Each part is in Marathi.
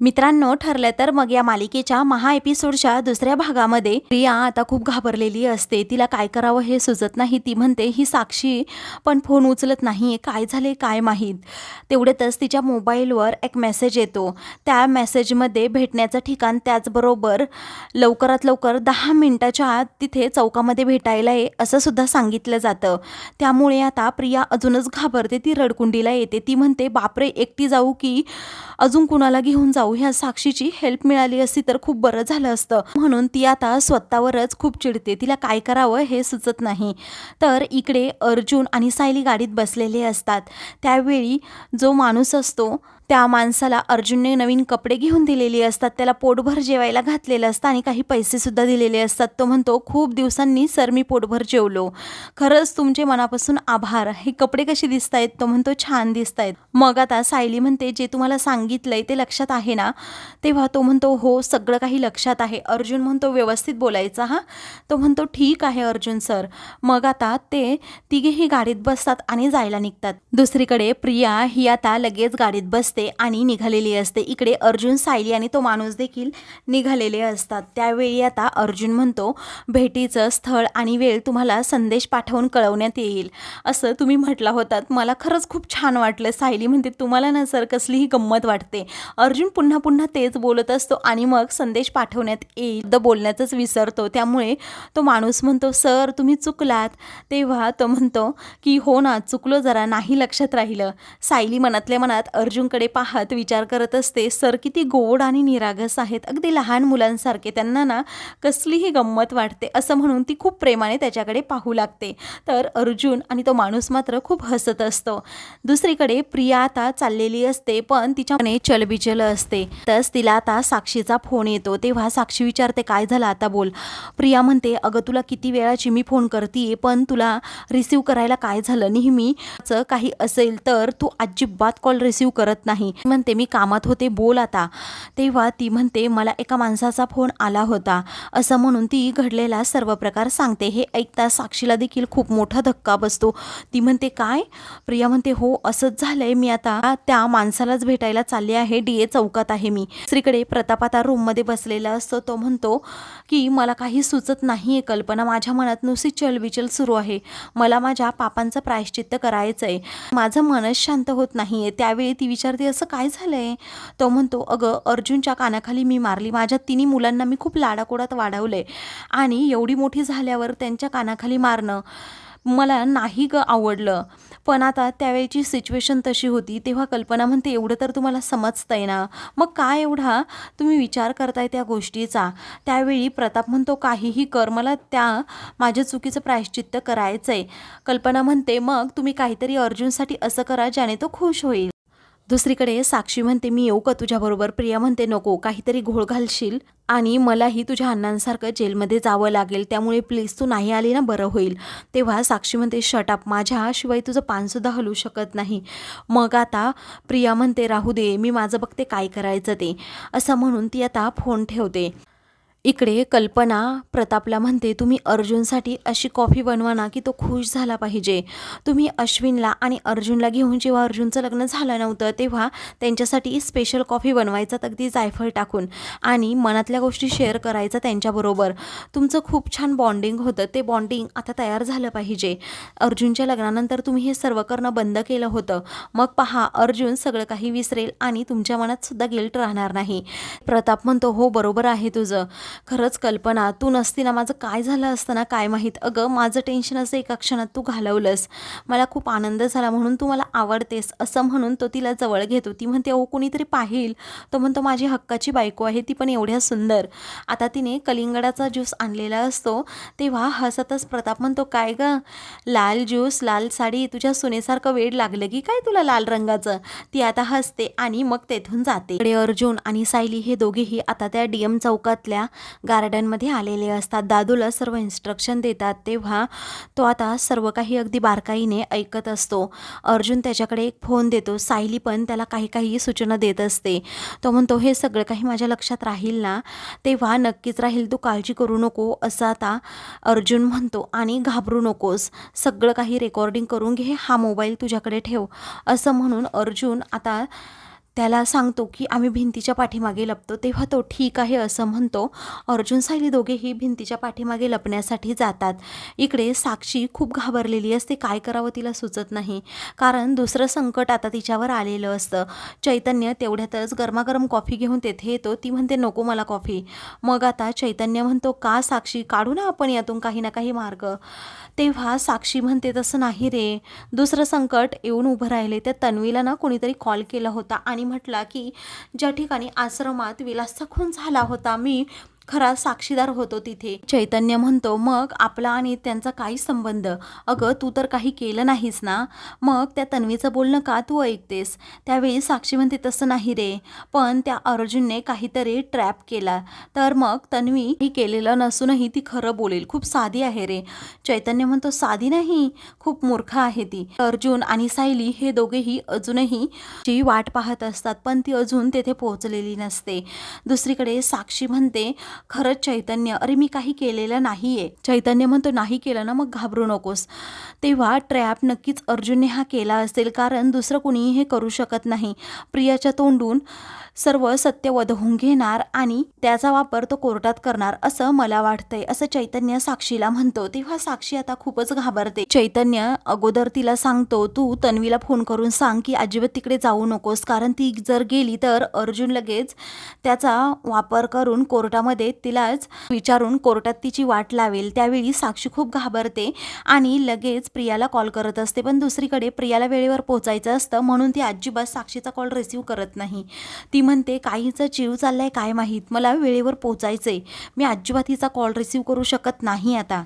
मित्रांनो ठरलं तर मग या मालिकेच्या महा एपिसोडच्या दुसऱ्या भागामध्ये प्रिया आता खूप घाबरलेली असते. तिला काय करावं हे सुचत नाही. ती म्हणते ही साक्षी पण फोन उचलत नाही काय झाले काय माहीत? तेवढ्यातच तिच्या मोबाईलवर एक मेसेज येतो. त्या मेसेजमध्ये भेटण्याचं ठिकाण त्याचबरोबर लवकरात लवकर दहा मिनिटाच्या आत तिथे चौकामध्ये भेटायला ये असं सुद्धा सांगितलं जातं. त्यामुळे आता प्रिया अजूनच घाबरते. ती रडकुंडीला येते. ती म्हणते बापरे एकटी जाऊ की अजून कुणाला घेऊन जाऊ? ह्या साक्षीची हेल्प मिळाली असती तर खूप बरं झालं असतं. म्हणून ती आता स्वतःवरच खूप चिडते. तिला काय करावं हे सुचत नाही. तर इकडे अर्जुन आणि सायली गाडीत बसलेले असतात. त्यावेळी जो माणूस असतो त्या माणसाला अर्जुनने नवीन कपडे घेऊन दिलेले असतात. त्याला पोटभर जेवायला घातलेलं असतं आणि काही पैसेसुद्धा दिलेले असतात. तो म्हणतो खूप दिवसांनी सर मी पोटभर जेवलो. खरंच तुमचे मनापासून आभार. हे कपडे कसे दिसत आहेत तो म्हणतो छान दिसत आहेत मग आता सायली म्हणते जे तुम्हाला सांगितलंय ते लक्षात आहे ना? तेव्हा तो म्हणतो हो सगळं काही लक्षात आहे. अर्जुन म्हणतो व्यवस्थित बोलायचा हां? तो म्हणतो ठीक आहे अर्जुन सर. मग आता ते तिघेही गाडीत बसतात आणि जायला निघतात. दुसरीकडे प्रिया ही आता लगेच गाडीत बसते. आणि निघालेली असते. इकडे अर्जुन सायली आणि तो माणूस देखील निघालेले असतात. त्यावेळी आता अर्जुन म्हणतो भेटीचं स्थळ आणि वेळ तुम्हाला संदेश पाठवून कळवण्यात येईल. असं तुम्ही म्हटला होतात. मला खरंच खूप छान वाटलं. सायली म्हणते तुम्हाला ना सर कसलीही गंमत वाटते. अर्जुन पुन्हा पुन्हा तेच बोलत असतो आणि मग संदेश पाठवण्यात येईल. द बोलण्याचंच विसरतो. त्यामुळे तो माणूस म्हणतो सर तुम्ही चुकलात. तेव्हा तो म्हणतो की हो ना चुकलो जरा नाही लक्षात राहिलं. सायली मनातल्या मनात अर्जुनकडे पाहत विचार करत असते सर किती गोड आणि निरागस आहेत. अगदी लहान मुलांसारखे. त्यांना ना कसलीही गंमत वाटते. असं म्हणून ती खूप प्रेमाने त्याच्याकडे पाहू लागते. तर अर्जुन आणि तो माणूस मात्र खूप हसत असतो. दुसरीकडे प्रिया आता चाललेली असते पण तिच्या मने चलबिचल असते. तस तिला आता साक्षीचा फोन येतो. तेव्हा साक्षी विचारते काय झालं? आता बोल. प्रिया म्हणते अगं तुला किती वेळाची मी फोन करते पण तुला रिसिव्ह करायला काय झालं? नेहमीचं काही असेल तर तू अजिबात कॉल रिसिव्ह करत नाही. म्हणते मी कामात होते बोल आता. तेव्हा ती म्हणते मला एका माणसाचा फोन आला होता. असं म्हणून ती घडलेला सर्व प्रकार सांगते. हे ऐकता साक्षीला देखील खूप मोठा धक्का बसतो. ती म्हणते काय? प्रिया म्हणते हो असंच झालंय. मी आता त्या माणसालाच भेटायला चालले आहे. डी ए चौकात आहे मी. श्रीकडे प्रताप आता रूममध्ये बसलेला असतो. तो म्हणतो की मला काही सुचत नाही आहे कल्पना. माझ्या मनात नुसती चलबिचल सुरू आहे. मला माझ्या पापांचं प्रायश्चित्त करायचं आहे माझं मनच शांत होत नाही आहे त्यावेळी ती विचारते असं काय झालं आहे तो म्हणतो अगं अर्जुनच्या कानाखाली मी मारली. माझ्या तिन्ही मुलांना मी खूप लाडाकोडात वाढवलं आहे आणि एवढी मोठी झाल्यावर त्यांच्या कानाखाली मारणं मला नाही ग आवडलं. पण आता त्यावेळीची सिच्युएशन तशी होती. तेव्हा कल्पना म्हणते एवढं तर तुम्हाला समजतंय ना. मग काय एवढा? तुम्ही विचार करताय त्या गोष्टीचा. त्यावेळी प्रताप म्हणतो काहीही कर. मला त्या माझ्या चुकीचं प्रायश्चित्त करायचं आहे कल्पना म्हणते मग तुम्ही काहीतरी अर्जुनसाठी असं करा ज्याने तो खुश होईल. दुसरीकडे साक्षी म्हणते मी येऊ का तुझ्याबरोबर? प्रिया म्हणते नको काहीतरी घोळ घालशील आणि मलाही तुझ्या अण्णांसारखं जेलमध्ये जावं लागेल त्यामुळे प्लीज तू नाही आली ना बरं होईल. तेव्हा साक्षी म्हणते शटअप माझ्याशिवाय तुझं पानसुद्धा हलू शकत नाही. मग आता प्रिया म्हणते राहू दे मी माझं बघते काय करायचं ते. असं म्हणून ती आता फोन ठेवते. इकडे कल्पना प्रतापला म्हणते तुम्ही अर्जुनसाठी अशी कॉफी बनवा ना की तो खुश झाला पाहिजे. तुम्ही अश्विनला आणि अर्जुनला घेऊन जेव्हा अर्जुनचं लग्न झालं नव्हतं तेव्हा त्यांच्यासाठी स्पेशल कॉफी बनवायचा अगदी जायफळ टाकून आणि मनातल्या गोष्टी शेअर करायचा त्यांच्याबरोबर. तुमचं खूप छान बॉन्डिंग होतं. ते बॉन्डिंग आता तयार झालं पाहिजे. अर्जुनच्या लग्नानंतर तुम्ही हे सर्व करणं बंद केलं होतं. मग पहा अर्जुन सगळं काही विसरेल आणि तुमच्या मनात सुद्धा गिल्ट राहणार नाही. प्रताप म्हणतो हो बरोबर आहे तुझं. खरंच कल्पना तू नसती ना माझं काय झालं असतं ना काय माहीत? अगं माझं टेन्शन असं एका क्षणात तू घालवलंस. मला खूप आनंद झाला म्हणून तू मला आवडतेस असं म्हणून तो तिला जवळ घेतो ती म्हणते अहो कोणीतरी पाहिल. तो म्हणतो माझी हक्काची बायको आहे ती पण एवढ्या सुंदर. आता तिने कलिंगडाचा ज्यूस आणलेला असतो तेव्हा हसतच प्रताप म्हणतो काय गं? लाल ज्यूस लाल साडी तुझ्या सुनेसारखं वेड लागलं की काय तुला लाल रंगाचं? ती आता हसते आणि मग तेथून जाते. इकडे अर्जुन आणि सायली हे दोघेही आता त्या डी एम चौकातल्या गार्डनमध्ये आलेले असतात. दादूला सर्व इन्स्ट्रक्शन देतात. तेव्हा तो आता सर्व काही अगदी बारकाईने ऐकत असतो. अर्जुन त्याच्याकडे एक फोन देतो. सायली पण त्याला काही काही सूचना देत असते. तो म्हणतो हे सगळं काही माझ्या लक्षात राहील ना? तेव्हा नक्कीच राहील. तू काळजी करू नको असं आता अर्जुन म्हणतो. आणि घाबरू नकोस. सगळं काही रेकॉर्डिंग करून घे. हा मोबाईल तुझ्याकडे ठेव असं म्हणून अर्जुन आता त्याला सांगतो की आम्ही भिंतीच्या पाठीमागे लपतो तेव्हा तो ठीक आहे असं म्हणतो. अर्जुन सायली दोघेही भिंतीच्या पाठीमागे लपण्यासाठी जातात. इकडे साक्षी खूप घाबरलेली असते काय करावं तिला सुचत नाही. कारण दुसरं संकट आता तिच्यावर आलेलं असतं. चैतन्य तेवढ्यातच गरमागरम कॉफी घेऊन तेथे येतो. ती म्हणते नको मला कॉफी. मग आता चैतन्य म्हणतो का साक्षी? काढू ना आपण यातून काही ना काही मार्ग. तेव्हा साक्षी म्हणते तसं नाही रे. दुसरं संकट येऊन उभं राहिले त्या तन्वीला ना कोणीतरी कॉल केला होता आणि म्हटला की ज्या ठिकाणी आश्रमात विलासचा खून झाला होता मी खरा साक्षीदार होतो तिथे. चैतन्य म्हणतो मग आपला आणि त्यांचा काही संबंध? अगं तू तर काही केलं नाहीस ना? मग त्या तन्वीचं बोलणं का तू ऐकतेस? त्यावेळी साक्षी म्हणते तसं नाही रे. पण त्या अर्जुनने काहीतरी ट्रॅप केला. तर मग तन्वी ही केलेलं नसूनही ती खरं बोलेल. खूप साधी आहे रे. चैतन्य म्हणतो साधी नाही. खूप मूर्ख आहे ती. अर्जुन आणि सायली हे दोघेही अजूनही जी वाट पाहत असतात. पण ती अजून तेथे पोहोचलेली नसते. दुसरीकडे साक्षी म्हणते खरंच चैतन्य अरे मी काही केलेलं नाही आहे चैतन्य म्हणतो नाही केलं ना मग घाबरू नकोस. तेव्हा ट्रॅप नक्कीच अर्जुनने हा केला असेल कारण दुसरं कोणीही हे करू शकत नाही. प्रियाच्या तोंडून सर्व सत्य वधवून घेणार आणि त्याचा वापर तो कोर्टात करणार असं मला वाटतंय असं चैतन्य साक्षीला म्हणतो. तेव्हा साक्षी आता खूपच घाबरते. चैतन्य अगोदर तिला सांगतो तू तन्वीला फोन करून सांग की अजिबात तिकडे जाऊ नकोस कारण ती जर गेली तर अर्जुन लगेच त्याचा वापर करून कोर्टामध्ये तिलाच विचारून कोर्टात तिची वाट लावेल. त्यावेळी साक्षी खूप घाबरते आणि लगेच प्रियाला कॉल करत असते. पण दुसरीकडे प्रियाला वेळेवर पोहोचायचं असतं म्हणून ती अजिबात साक्षीचा कॉल रिसीव्ह करत नाही. ती म्हणते काहीचा जीव चाललाय काय माहीत? मला वेळेवर पोचायचंय मी अजिबात हिचा कॉल रिसीव्ह करू शकत नाही आता.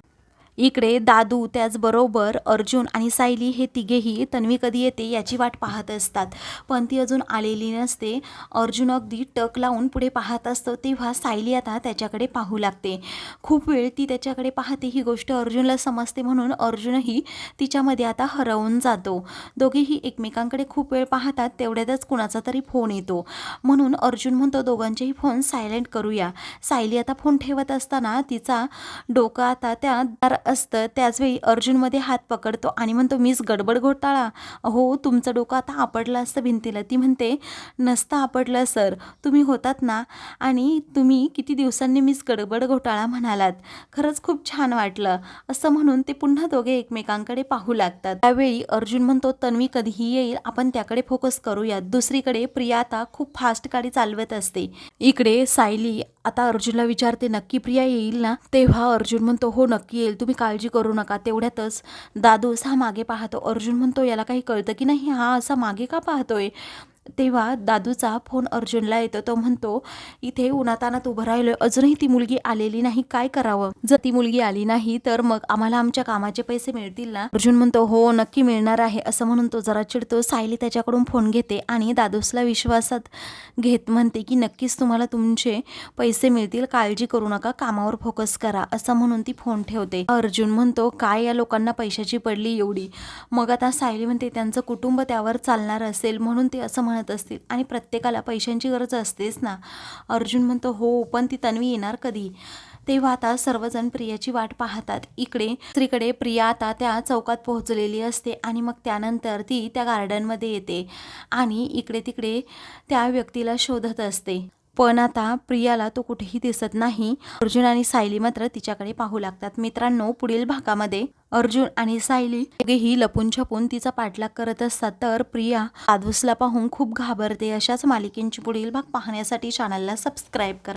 इकडे दादू त्याचबरोबर अर्जुन आणि सायली हे तिघेही तन्वी कधी येते याची वाट पाहत असतात. पण ती अजून आलेली नसते. अर्जुन अगदी टक लावून पुढे पाहत असतो तेव्हा सायली आता त्याच्याकडे पाहू लागते. खूप वेळ ती त्याच्याकडे पाहते ही गोष्ट अर्जुनला समजते म्हणून अर्जुनही तिच्यामध्ये आता हरवून जातो. दोघेही एकमेकांकडे खूप वेळ पाहतात तेवढ्यातच कुणाचा तरी फोन येतो. म्हणून अर्जुन म्हणतो दोघांचेही फोन सायलेंट करूया. सायली आता फोन ठेवत असताना तिचा डोकं आता त्या दार असतं त्याचवेळी अर्जुनमध्ये हात पकडतो आणि म्हणतो मीच गडबड घोटाळा. हो तुमचं डोकं आता आपडलं असतं भिंतीला. ती म्हणते नसतं आपडलं सर. तुम्ही होतात ना आणि तुम्ही किती दिवसांनी मीच गडबड घोटाळा म्हणालात. खरंच खूप छान वाटलं. असं म्हणून ते पुन्हा दोघे एकमेकांकडे पाहू लागतात. त्यावेळी अर्जुन म्हणतो तन्वी कधीही येईल. आपण त्याकडे फोकस करूयात. दुसरीकडे प्रिया आता खूप फास्ट गाडी चालवत असते. इकडे सायली आता अर्जुनला विचारते नक्की प्रिया येईल ना? तेव्हा अर्जुन म्हणतो हो नक्की येईल. तुम्ही काळजी करू नका. तेवढ्यातच दादूस हा मागे पाहतो. अर्जुन म्हणतो याला काही कळतं की नाही? हा असा मागे का पाहतोय? तेव्हा दादूचा फोन अर्जुनला येतो. तो म्हणतो इथे उन्हातानात उभं राहिलोय. अजूनही ती मुलगी आलेली नाही. काय करावं? जर ती मुलगी आली नाही तर मग आम्हाला आमच्या कामाचे पैसे मिळतील ना? अर्जुन म्हणतो हो नक्की मिळणार आहे. असं म्हणून तो जरा चिडतो. सायली त्याच्याकडून फोन घेते आणि दादूसला विश्वासात घेत म्हणते की नक्कीच तुम्हाला तुमचे पैसे मिळतील. काळजी करू नका. कामावर फोकस करा. असं म्हणून ती फोन ठेवते. अर्जुन म्हणतो काय या लोकांना पैशाची पडली एवढी? मग आता सायली म्हणते त्यांचं कुटुंब त्यावर चालणार असेल. म्हणून ते असं म्हणत असतील. आणि प्रत्येकाला पैशांची गरज असतेच ना. अर्जुन म्हणतो हो पण ती तन्वी येणार कधी? तेव्हा आता सर्वजण प्रियाची वाट पाहतात. इकडे दुसरीकडे प्रिया आता त्या चौकात पोहोचलेली असते आणि मग त्यानंतर ती त्या गार्डनमध्ये येते आणि इकडे तिकडे त्या व्यक्तीला शोधत असते. पण आता प्रियाला तो कुठेही दिसत नाही. अर्जुन आणि सायली मात्र तिच्याकडे पाहू लागतात. मित्रांनो पुढील भागामध्ये अर्जुन आणि सायली दोघेही लपून छपून तिचा पाठलाग करत असतात. तर प्रिया आदूसला पाहून खूप घाबरते. अशाच मालिकेंची पुढील भाग पाहण्यासाठी चॅनलला सबस्क्राईब करा.